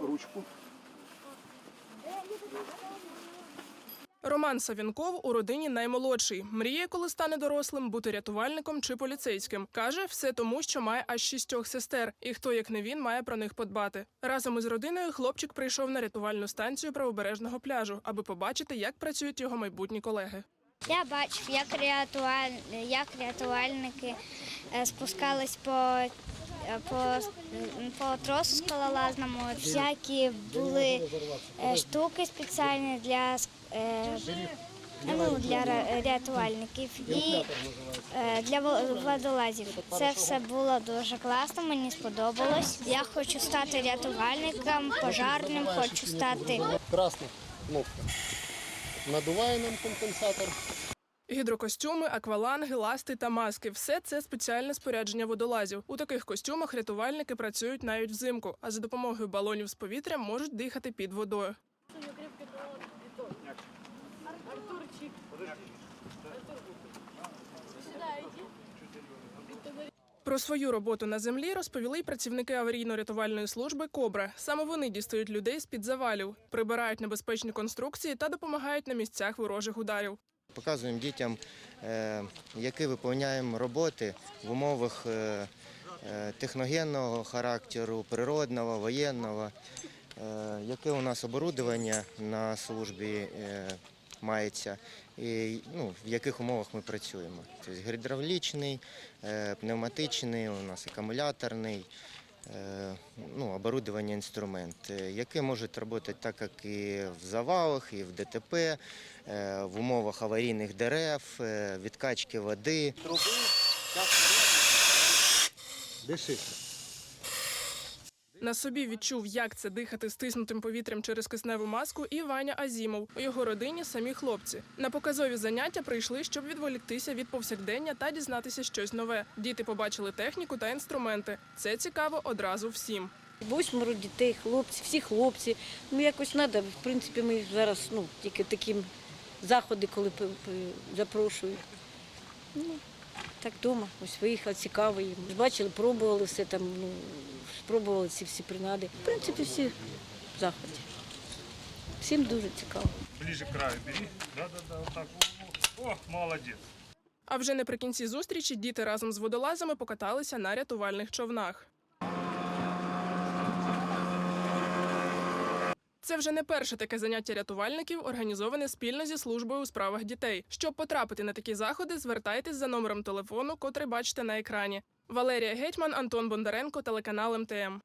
Ручку. Роман Савінков у родині наймолодший. Мріє, коли стане дорослим, бути рятувальником чи поліцейським. Каже, все тому, що має аж шістьох сестер, і хто як не він має про них подбати. Разом із родиною хлопчик прийшов на рятувальну станцію правобережного пляжу, аби побачити, як працюють його майбутні колеги. Я бачив, як, рятуваль... як рятувальники е, спускались по, по, по тросу скалолазному. Всякі були е, штуки спеціальні для, е, ну, для рятувальників і е, для водолазів. Це все було дуже класно, мені сподобалось. Я хочу стати рятувальником, пожарним, хочу стати Красна кнопка. Надуває нам компенсатор. Гідрокостюми, акваланги, ласти та маски все це спеціальне спорядження водолазів. У таких костюмах рятувальники працюють навіть взимку, а за допомогою балонів з повітря можуть дихати під водою. Про свою роботу на землі розповіли й працівники аварійно-рятувальної служби Кобра. Саме вони дістають людей з під завалів, прибирають небезпечні конструкції та допомагають на місцях ворожих ударів. Показуємо дітям, е, які виповняємо роботи в умовах е, е, техногенного характеру, природного, воєнного, яке у нас оборудовання на службі мається, і ну, в яких умовах ми працюємо. Тобто гідравлічний, пневматичний, у нас акумуляторний. Ну, оборудование, інструмент, який може працювати так, як і в завалах, і в ДТП, е, в умовах аварійних дерев, е, відкачки води. Труби. Диши. На собі відчув, як це дихати стиснутим повітрям через кисневу маску, і Ваня Азімов. У його родині самі хлопці. На показові заняття прийшли, щоб відволіктися від повсякдення та дізнатися щось нове. Діти побачили техніку та інструменти. Це цікаво одразу всім. Восьмеро дітей, хлопці, всі хлопці. Ну якось треба. В принципі, ми зараз ну, тільки такі заходи, коли запрошують. Ну, так вдома, ось виїхали, цікаво їм. Бачили, пробували все там, ну, спробували ці всі принади. В принципі, всі в заході. Всім дуже цікаво. Ближе краю бери. Да-да-да, вот так. О, о, молодец. А вже наприкінці зустрічі діти разом з водолазами покаталися на рятувальних човнах. Це вже не перше таке заняття рятувальників, організоване спільно зі службою у справах дітей. Щоб потрапити на такі заходи, звертайтесь за номером телефону, котрий бачите на екрані. Валерія Гетьман, Антон Бондаренко, телеканал МТМ.